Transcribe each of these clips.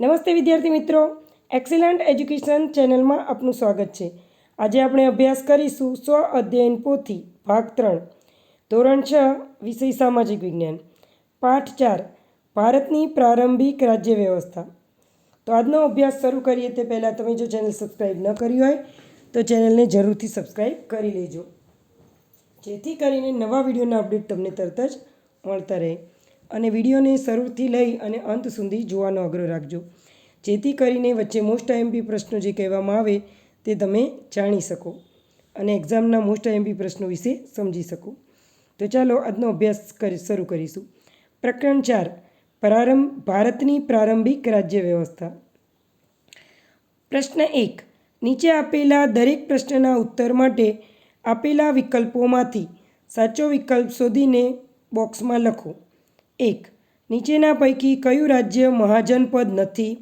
નમસ્તે વિદ્યાર્થી મિત્રો. એક્સિલન્ટ એજ્યુકેશન ચેનલમાં આપનું સ્વાગત છે. આજે આપણે અભ્યાસ કરીશું સ્વ અધ્યયન પોથી, ભાગ ત્રણ, ધોરણ છ, વિષય સામાજિક વિજ્ઞાન. પાઠ ચાર, ભારતની પ્રારંભિક રાજ્ય વ્યવસ્થા. તો આજનો અભ્યાસ શરૂ કરીએ તે પહેલાં તમે જો ચેનલ સબસ્ક્રાઈબ ન કરી હોય, તો ચેનલને જરૂરથી સબસ્ક્રાઈબ કરી લેજો. જેથી કરીને નવા વિડીયોના અપડેટ તમને તરત જ મળતા રહે. અને વિડીયોને શરૂથી લઈ અને અંત સુધી જોવાનો આગ્રહ રાખજો. જેથી કરીને વચ્ચે મોસ્ટ આઈએમપી પ્રશ્નો જે કહેવામાં આવે તે તમે જાણી શકો અને એક્ઝામના મોસ્ટ આઈએમપી પ્રશ્નો વિશે સમજી શકો. તો ચાલો આજનો અભ્યાસ કરી, શરૂ કરીશું. પ્રકરણ ચાર, પ્રારંભ, ભારતની પ્રારંભિક રાજ્ય વ્યવસ્થા. પ્રશ્ન એક, નીચે આપેલા દરેક પ્રશ્નના ઉત્તર માટે આપેલા વિકલ્પોમાંથી સાચો વિકલ્પ શોધીને બોક્સમાં લખો. એક, નીચેના પૈકી કયું રાજ્ય મહાજનપદ નથી?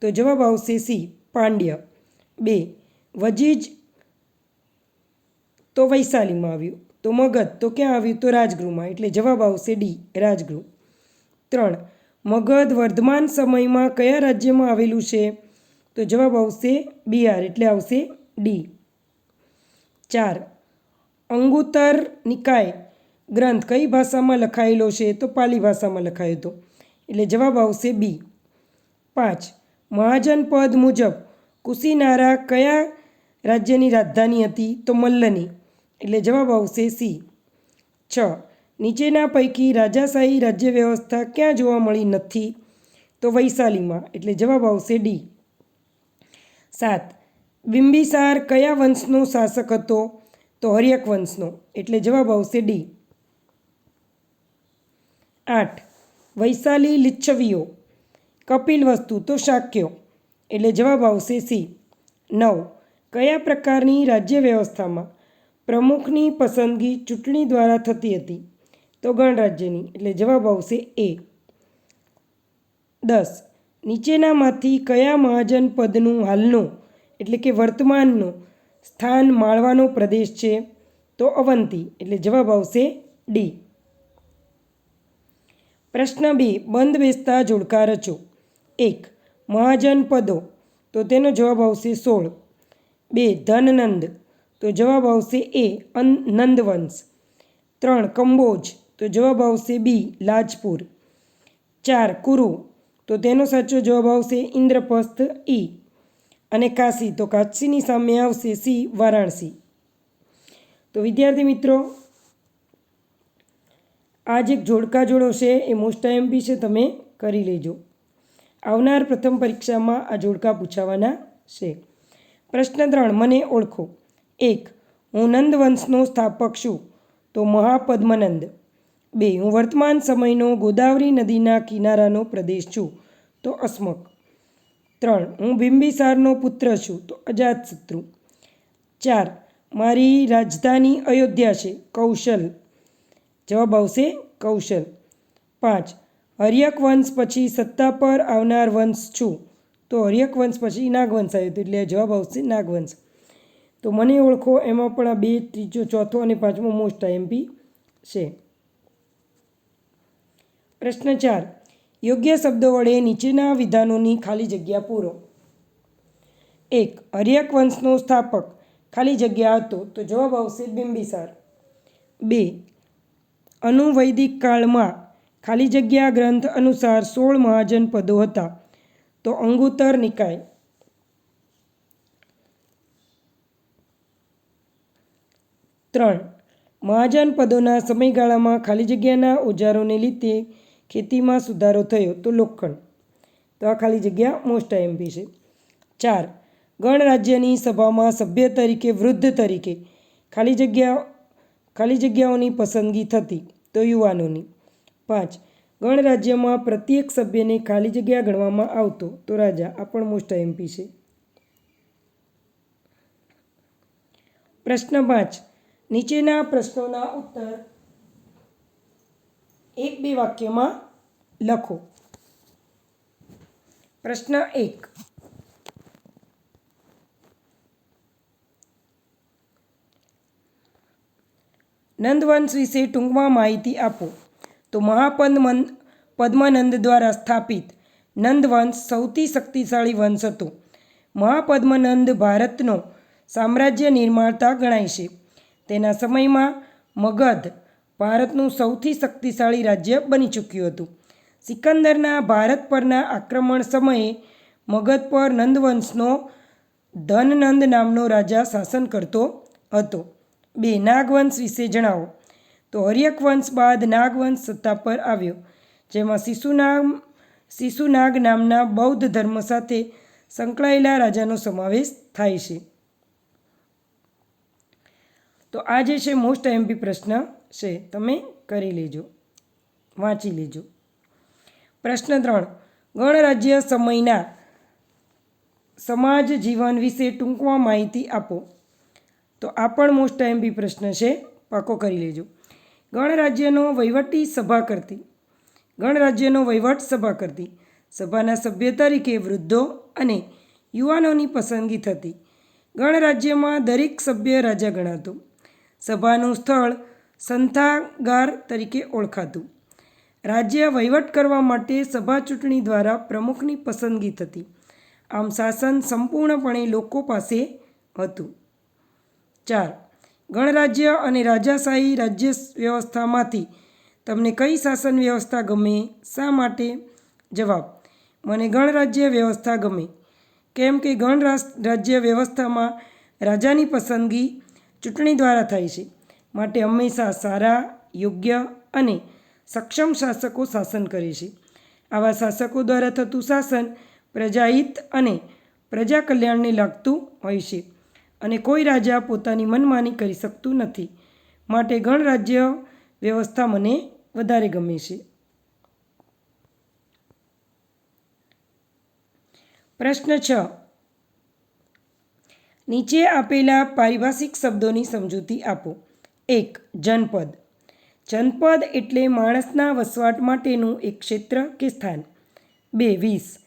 તો જવાબ આવશે સી, પાંડ્ય. બે, વજીજ તો વૈશાલીમાં આવ્યું. તો મગધ, તો ક્યાં આવ્યું? તો રાજગૃહમાં. એટલે જવાબ આવશે ડી, રાજગૃહ. ત્રણ, મગધ વર્ધમાન સમયમાં કયા રાજ્યમાં આવેલું છે? તો જવાબ આવશે બિહાર. એટલે આવશે ડી. ચાર, અંગુતર નિકાય. ગ્રંથ કઈ ભાષામાં લખાયેલો છે તો પાલી ભાષામાં લખાયો હતો. એટલે જવાબ આવશે બી. પાંચ. મહાજનપદ મુજબ કુશીનારા કયા રાજ્યની રાજધાની હતી તો મલ્લની. એટલે જવાબ આવશે સી. છ. નીચેના પૈકી રાજાશાહી રાજ્ય વ્યવસ્થા ક્યાં જોવા મળી નથી તો વૈશાલીમાં. એટલે જવાબ આવશે ડી. સાત. બિંબિસાર કયા વંશનો શાસક હતો તો હર્યક વંશનો. એટલે જવાબ આવશે ડી. આઠ. વૈશાલી લિચ્છવીઓ. કપિલ વસ્તુ તો શાક્યો. એટલે જવાબ આવશે સી. નવ. કયા પ્રકારની રાજ્ય વ્યવસ્થામાં પ્રમુખની પસંદગી ચૂંટણી દ્વારા થતી હતી? તો ગણરાજ્યની એટલે જવાબ આવશે એ. દસ. નીચેનામાંથી કયા મહાજન પદનું હાલનું, એટલે કે વર્તમાનનું, સ્થાન માળવાનો પ્રદેશ છે? તો અવંતી. એટલે જવાબ આવશે ડી. પ્રશ્ન બે, બંધ બેસતા જોડકા રચો. એક, મહાજન પદો. તો તેનો જવાબ આવશે સોળ. બે, ધનનંદ. તો જવાબ આવશે એ નંદવંશ. ત્રણ, કંબોજ. તો જવાબ આવશે બી, લાજપુર. ચાર, કુરુ. તો તેનો સાચો જવાબ આવશે ઇન્દ્રપ્રસ્થ ઈ. અને કાશી. તો કાશીની સામે આવશે સી, વારાણસી. તો વિદ્યાર્થી મિત્રો આ જે જોડકા જોડો છે એ મોસ્ટ આઈએમપી છે તમે કરી લેજો. આવનાર પ્રથમ પરીક્ષામાં આ જોડકા પૂછાવાના છે. પ્રશ્ન ત્રણ, મને ઓળખો. એક, હું નંદવંશનો સ્થાપક છું, તો મહાપદ્મનંદ. બે, હું વર્તમાન સમયનો ગોદાવરી નદીના કિનારાનો પ્રદેશ છું, તો અસ્મક. ત્રણ, હું બિંબિસારનો પુત્ર છું, તો અજાતશત્રુ. ચાર, મારી રાજધાની અયોધ્યા છે, કૌશલ. જવાબ આવશે કૌશલ. પાંચ, હર્યક વંશ પછી સત્તા પર આવનાર વંશ છું. તો હર્યક વંશ પછી નાગવંશ આવ્યો એટલે જવાબ આવશે નાગવંશ. તો મને ઓળખો, એમાં પણ આ બે, ત્રીજો, ચોથો અને પાંચમો મોસ્ટ આઈએમપી છે. પ્રશ્ન ચાર, યોગ્ય શબ્દો વડે નીચેના વિધાનોની ખાલી જગ્યા પૂરો. એક, હર્યક વંશનો સ્થાપક ખાલી જગ્યા હતો, તો જવાબ આવશે બિંબિસાર. બે અનુવૈદિક કાળમાં ખાલી જગ્યા ગ્રંથ અનુસાર સોળ મહાજન પદો હતા. તો અંગુતર નિકાય. ત્રણ. મહાજન પદોના સમયગાળામાં ખાલી જગ્યાના ઓજારોને લીધે ખેતીમાં સુધારો થયો તો લોખંડ. તો આ ખાલી જગ્યા મોસ્ટ આઈએમપી છે. ચાર. ગણરાજ્યની સભામાં સભ્ય તરીકે વૃદ્ધ તરીકે ખાલી જગ્યા ખાલી જગ્યાઓની પસંદગી થતી. તો યુવાનોની. પાંચ ગણરાજ્યમાં પ્રત્યેક સભ્યને ખાલી જગ્યા ગણવામાં આવતો તો રાજા આ પણ મોસ્ટ એમપી છે. પ્રશ્ન પાંચ, નીચેના પ્રશ્નોના ઉત્તર એક બે વાક્યમાં લખો. પ્રશ્ન એક નંદવંશ વિશે ટૂંકમાં માહિતી આપો. તો મહાપદ્મન પદ્માનંદ દ્વારા સ્થાપિત નંદવંશ સૌથી શક્તિશાળી વંશ હતો. મહાપદ્મનંદ ભારતનો સામ્રાજ્ય નિર્માતા ગણાય છે. તેના સમયમાં મગધ ભારતનું સૌથી શક્તિશાળી રાજ્ય બની ચૂક્યું હતું. સિકંદરના ભારત પરના આક્રમણ સમયે મગધ પર નંદવંશનો ધનનંદ નામનો રાજા શાસન કરતો હતો. બે નાગવંશ વિશે જણાવો. તો હર્યક વંશ બાદ નાગવંશ સત્તા પર આવ્યો, જેમાં શિશુનામ શિશુનાગ નામના બૌદ્ધ ધર્મ સાથે સંકળાયેલા રાજાનો સમાવેશ થાય છે. તો આ જે છે મોસ્ટ એમપી પ્રશ્ન છે, તમે કરી લેજો, વાંચી લેજો. પ્રશ્ન ત્રણ, ગણરાજ્ય સમયના સમાજ જીવન વિશે ટૂંકમાં માહિતી આપો. તો આ પણ મોસ્ટ એમપી પ્રશ્ન છે. પાકો કરી લેજો. ગણરાજ્યનો વહીવટી સભા કરતી. ગણરાજ્યનો વહીવટ સભા કરતી. સભાના સભ્ય તરીકે વૃદ્ધો અને યુવાનોની પસંદગી થતી. ગણરાજ્યમાં દરેક સભ્ય રાજા ગણાતો. સભાનું સ્થળ સંથાગાર તરીકે ઓળખાતું. રાજ્ય વહીવટ કરવા માટે સભા ચૂંટણી દ્વારા પ્રમુખની પસંદગી થતી. આમ શાસન સંપૂર્ણપણે લોકો પાસે હતું. ચાર. ગણરાજ્ય અને રાજાશાહી રાજ્ય વ્યવસ્થામાંથી તમને કઈ શાસન વ્યવસ્થા ગમે, શા માટે? જવાબ, મને ગણરાજ્ય વ્યવસ્થા ગમે. કેમ કે ગણરાજ રાજ્ય વ્યવસ્થામાં રાજાની પસંદગી ચૂંટણી દ્વારા થાય છે. માટે હંમેશા સારા, યોગ્ય અને સક્ષમ શાસકો શાસન કરે છે. આવા શાસકો દ્વારા થતું શાસન પ્રજાહિત અને પ્રજા કલ્યાણને લાગતું હોય છે. અને કોઈ રાજા પોતાની મનમાની કરી શકતું નથી. માટે ગણરાજ્ય વ્યવસ્થા મને વધારે ગમે છે. પ્રશ્ન છ. નીચે આપેલા પારિભાષિક શબ્દોની સમજૂતી આપો. એક, જનપદ. જનપદ એટલે માણસના વસવાટ માટેનું એક ક્ષેત્ર કે સ્થાન. બે, વીસ.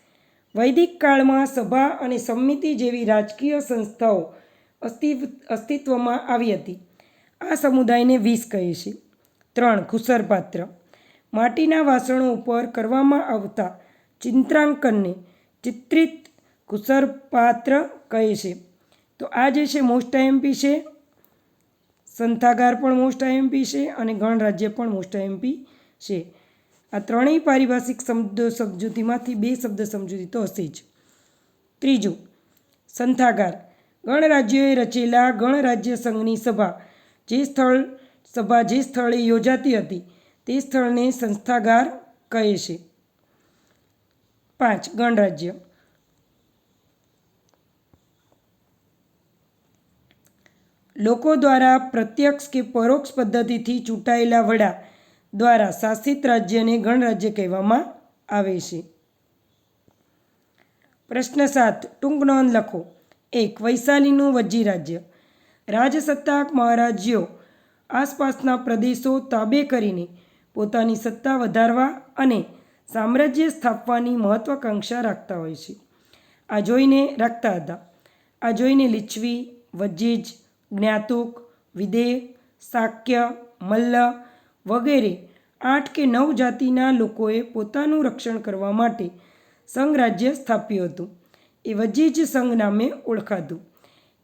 વૈદિક કાળમાં સભા અને સમિતિ જેવી રાજકીય સંસ્થાઓ અસ્તિત્વ અસ્તિત્વમાં આવી હતી. આ સમુદાયને વીસ કહે છે. ત્રણ, ખુસરપાત્ર. માટીના વાસણો ઉપર કરવામાં આવતા ચિત્રાંકનને ચિત્રિત કુસરપાત્ર કહે છે. તો આ જે છે, મોસ્ટ આઈએમપી છે, સંથાગાર પણ મોસ્ટ આઈએમપી છે અને ગણરાજ્ય પણ મોસ્ટ આઈએમપી છે. આ ત્રણેય પારિભાષિક શબ્દ સમજૂતીમાંથી બે શબ્દ સમજૂતી તો હશે જ. ત્રીજું, સંથાગાર. ગણરાજ્યોએ રચેલા ગણરાજ્ય સંઘની સભા, જે સ્થળ, સભા જે સ્થળે યોજાતી હતી, તે સ્થળને સંસ્થાગાર કહે છે. પાંચ, ગણરાજ્ય. લોકો દ્વારા પ્રત્યક્ષ કે પરોક્ષ પદ્ધતિથી ચૂંટાયેલા વડા દ્વારા શાસિત રાજ્યને ગણરાજ્ય કહેવામાં આવે છે. પ્રશ્ન સાત, ટૂંક નોંધ લખો. એક વૈશાલીનું વજ્જી રાજ્ય. રાજસત્તાક મહારાજ્યો આસપાસના પ્રદેશો તાબે કરીને પોતાની સત્તા વધારવા અને સામ્રાજ્ય સ્થાપવાની મહત્વાકાંક્ષા રાખતા હોય છે. આ જોઈને રાખતા હતા. આ જોઈને લીચવી વજીજ જ્ઞાતુક, વિદેહ શાક્ય મલ્લ વગેરે આઠ કે નવ જાતિના લોકોએ પોતાનું રક્ષણ કરવા માટે સંઘ રાજ્ય સ્થાપ્યું હતું. એ વજીજ સંઘ નામે ઓળખાતું.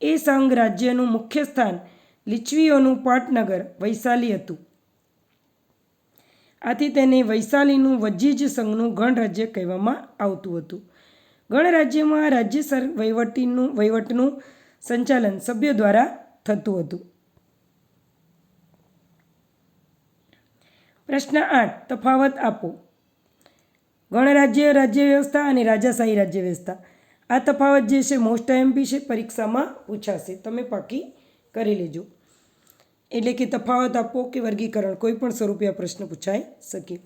એ સંઘ રાજ્યનું મુખ્ય સ્થાન લીચવીઓનું પાટનગર, વૈશાલી હતું. આથી તેને વૈશાલીનું વજીજ સંઘનું ગણરાજ્ય કહેવામાં આવતું હતું. ગણરાજ્યમાં રાજ્ય સર વહીવટીનું, વહીવટનું સંચાલન સભ્યો દ્વારા થતું હતું. પ્રશ્ન આઠ, તફાવત આપો. ગણરાજ્ય રાજ્ય વ્યવસ્થા અને રાજાશાહી રાજ્ય વ્યવસ્થા. આ તફાવત જે છે મોસ્ટ એમપી છે, પરીક્ષામાં પૂછાશે. તમે પાકી કરી લેજો. એટલે કે તફાવત આપો કે વર્ગીકરણ, કોઈ પણ સ્વરૂપે આ પ્રશ્ન પૂછાઈ શકે.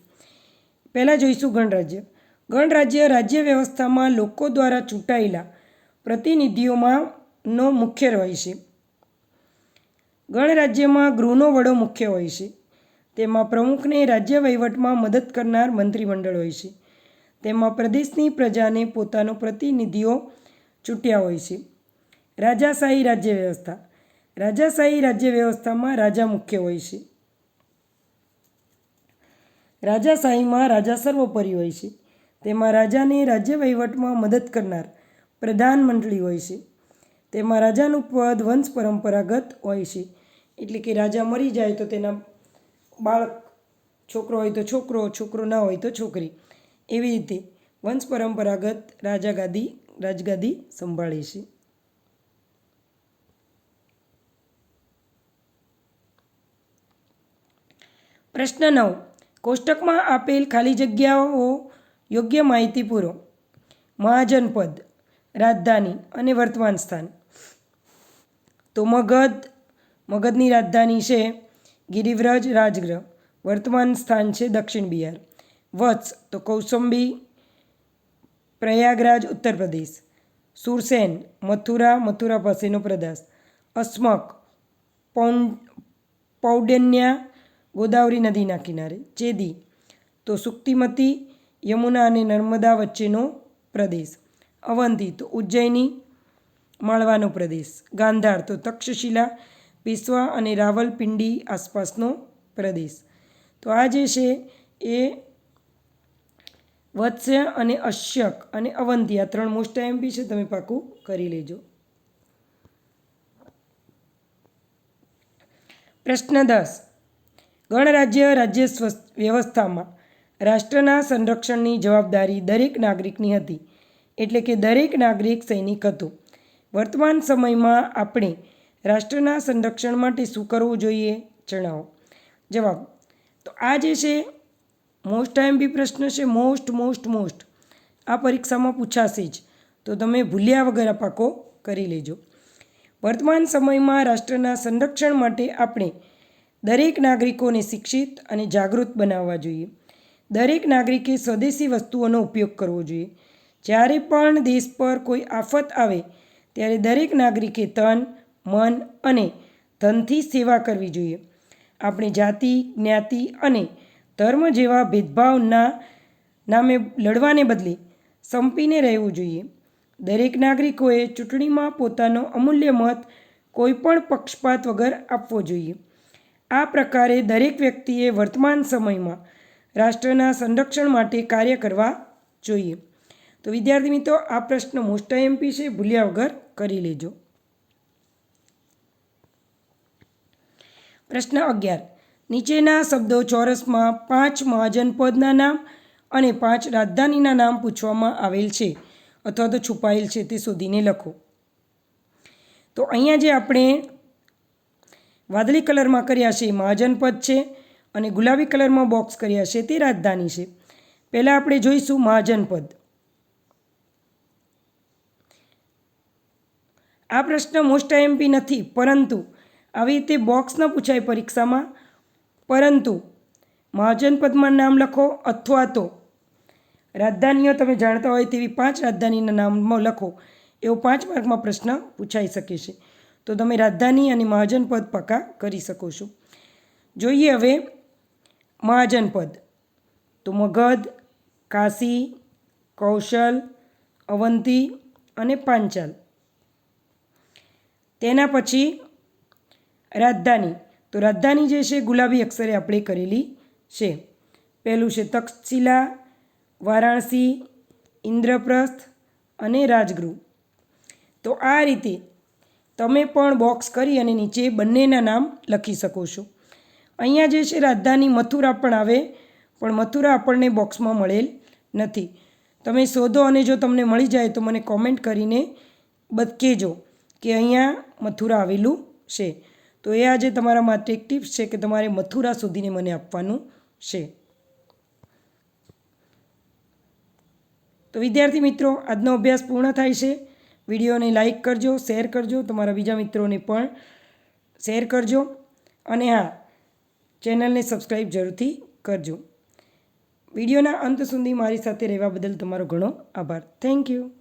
પહેલાં જોઈશું ગણરાજ્ય. ગણરાજ્ય રાજ્ય વ્યવસ્થામાં લોકો દ્વારા ચૂંટાયેલા પ્રતિનિધિઓમાં નો મુખ્ય હોય છે. ગણરાજ્યમાં ગૃહનો વડો મુખ્ય હોય છે. તેમાં પ્રમુખને રાજ્ય વહીવટમાં મદદ કરનાર મંત્રીમંડળ હોય છે. તેમાં પ્રદેશની પ્રજાને પોતાનો પ્રતિનિધિઓ ચૂંટ્યા હોય છે. રાજાશાહી રાજ્ય વ્યવસ્થા રાજાશાહી રાજ્ય વ્યવસ્થામાં રાજા મુખ્ય હોય છે. રાજાશાહીમાં રાજા સર્વોપરી હોય છે. તેમાં રાજાને રાજ્ય વહીવટમાં મદદ કરનાર પ્રધાનમંત્રી હોય છે. તેમાં રાજાનું પદ વંશ પરંપરાગત હોય છે. એટલે કે રાજા મરી જાય તો તેના બાળક છોકરો હોય તો છોકરો છોકરો ના હોય તો છોકરી. એવી રીતે વંશ પરંપરાગત રાજા ગાદી રાજગાદી સંભાળે છે. પ્રશ્ન નવ. કોષ્ટકમાં આપેલ ખાલી જગ્યાઓ યોગ્ય માહિતી પૂરો. મહાજનપદ રાજધાની અને વર્તમાન સ્થાન. તો મગધ, મગધની રાજધાની છે ગિરિવ્રજ રાજગ્રહ. વર્તમાન સ્થાન છે દક્ષિણ બિહાર. વત્સ, તો કૌસંબી, પ્રયાગરાજ, ઉત્તર પ્રદેશ. સુરસેન, મથુરા મથુરા પાસેનો પ્રદેશ. અસ્મક, પૌન, પૌડન્યા, ગોદાવરી નદીના કિનારે. ચેદી, તો સુક્તિમતી, યમુના અને નર્મદા વચ્ચેનો પ્રદેશ. અવંતી, તો ઉજ્જૈની, માળવાનો પ્રદેશ. ગાંધાર, તો તક્ષશિલા પેશવા અને રાવલપિંડી આસપાસનો પ્રદેશ. તો આ જે છે એ વત્સ્ય અને અશ્યક અને અવંતી આ ત્રણ મોસ્ટ એમપી છે, તમે પાકું કરી લેજો. પ્રશ્ન દસ. ગણરાજ્ય રાજ્ય વ્યવસ્થામાં રાષ્ટ્રના સંરક્ષણની જવાબદારી દરેક નાગરિકની હતી. એટલે કે દરેક નાગરિક સૈનિક હતો. વર્તમાન સમયમાં આપણે રાષ્ટ્રના સંરક્ષણ માટે શું કરવું જોઈએ? જણાવો. જવાબ. તો આ જે છે મોસ્ટ ટાઈમ બી પ્રશ્ન છે મોસ્ટ મોસ્ટ મોસ્ટ આ પરીક્ષામાં પૂછાશે જ. તો તમે ભૂલ્યા વગર આ પાકો કરી લેજો. વર્તમાન સમયમાં રાષ્ટ્રના સંરક્ષણ માટે આપણે દરેક નાગરિકોને શિક્ષિત અને જાગૃત બનાવવા જોઈએ. દરેક નાગરિકે સ્વદેશી વસ્તુઓનો ઉપયોગ કરવો જોઈએ. જ્યારે પણ દેશ પર કોઈ આફત આવે, ત્યારે દરેક નાગરિકે તન, મન અને ધનથી સેવા કરવી જોઈએ. આપણે જાતિ, જ્ઞાતિ અને ધર્મ જેવા ભેદભાવના નામે લડવાને બદલે સંપીને રહેવું જોઈએ. દરેક નાગરિકોએ ચૂંટણીમાં પોતાનો અમૂલ્ય મત કોઈપણ પક્ષપાત વગર આપવો જોઈએ. આ પ્રકારે દરેક વ્યક્તિએ વર્તમાન સમયમાં રાષ્ટ્રના સંરક્ષણ માટે કાર્ય કરવા જોઈએ. તો વિદ્યાર્થી મિત્રો, આ પ્રશ્ન મોસ્ટ એમપી છે, ભૂલ્યા વગર કરી લેજો. પ્રશ્ન અગિયાર. નીચેના શબ્દો ચોરસમાં પાંચ મહાજનપદના નામ અને પાંચ રાજધાનીના નામ પૂછવામાં આવેલ છે અથવા તો છુપાયેલ છે તે શોધીને લખો. તો અહીંયા જે આપણે વાદળી કલરમાં કર્યા છે એ મહાજનપદ છે અને ગુલાબી કલરમાં બોક્સ કર્યા છે તે રાજધાની છે. પહેલાં આપણે જોઈશું મહાજનપદ આ પ્રશ્ન મોસ્ટ એમપી નથી, પરંતુ આવી રીતે બોક્સ ન પૂછાય પરીક્ષામાં પરંતુ મહાજનપદમાં નામ લખો અથવા તો રાજધાનીઓ તમે જાણતા હોય તેવી પાંચ રાજધાનીના નામમાં લખો, એવો પાંચ માર્કમાં પ્રશ્ન પૂછાઈ શકે છે. તો તમે રાજધાની અને મહાજનપદ પક્કા કરી શકો છો. જોઈએ હવે મહાજનપદ તો મગધ, કાશી, કૌશલ, અવંતી અને પાંચાલ. તેના પછી રાજધાની. તો રાજધાની જે છે, ગુલાબી અક્ષરે આપણે કરેલી છે. પહેલું છે તક્ષશિલા, વારાણસી, ઇન્દ્રપ્રસ્થ અને રાજગૃહ. તો આ રીતે તમે પણ બોક્સ કરી અને નીચે બંનેના નામ લખી શકો છો. અહીંયા જે છે રાજધાની મથુરા પણ આવે, પણ મથુરા આપણને બોક્સમાં મળેલ નથી. તમે શોધો અને જો તમને મળી જાય તો મને કોમેન્ટ કરીને બધ કે અહીંયા મથુરા આવેલું છે. તો એ આજે તમારા માટે એક ટિપ્સ છે કે તમારે મથુરા સુધીને મને આપવાનું છે. તો વિદ્યાર્થી મિત્રો, આજનો અભ્યાસ પૂર્ણ થાય છે. વિડીયોને લાઈક કરજો શેર કરજો, તમારા બીજા મિત્રોને પણ શેર કરજો. અને હા, ચેનલને સબસ્ક્રાઈબ જરૂરથી કરજો. વિડીયોના અંત સુધી મારી સાથે રહેવા બદલ તમારો ઘણો આભાર. Thank you